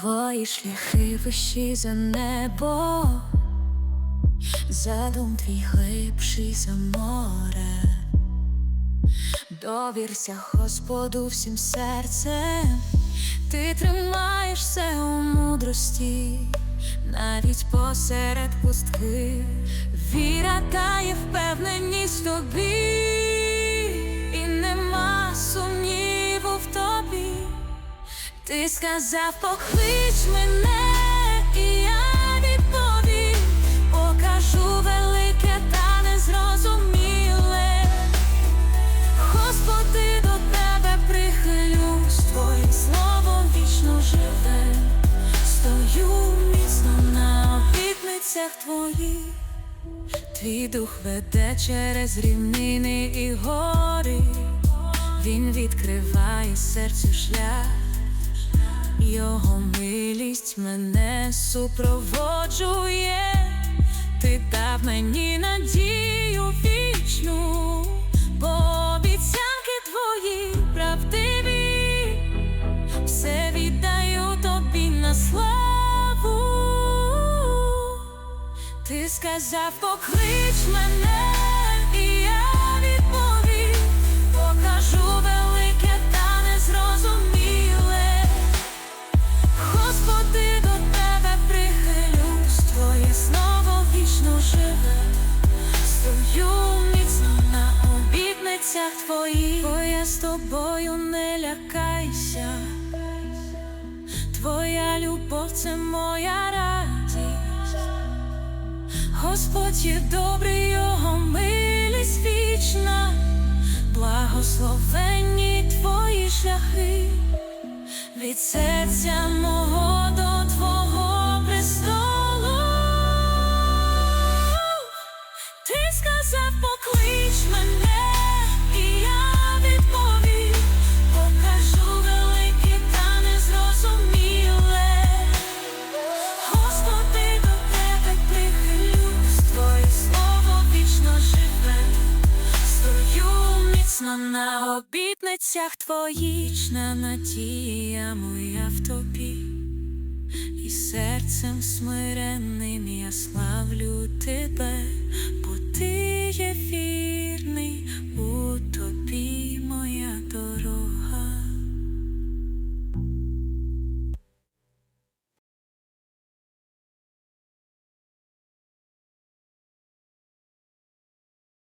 Твої шляхи вищі за небо, задум твій глибший за море. Довірся Господу всім серцем, ти тримаєшся у мудрості, навіть посеред пустки, віра дає впевненість тобі, Ти сказав, поклич мене, і я відповім, покажу велике та незрозуміле. Господи, до тебе прихилюсь, Твоїм словом вічно живе, стою міцно на обітницях твоїх, твій дух веде через рівнини і гори, він відкриває серцю шлях. Його милість мене супроводжує, ти дав мені надію вічну, бо обіцянки твої правдиві, все віддаю тобі на славу. Ти сказав, поклич мене, обітницях твоїх, бо я з тобою не лякайся, твоя любов це моя радість. Господь є добрий, його милість вічна, благословенні твої шляхи від серця мого до твого престолу. Ти сказав, поклич мене, на обітницях твоїх, Вічна надія моя в тобі, і серцем смиренним я славлю тебе,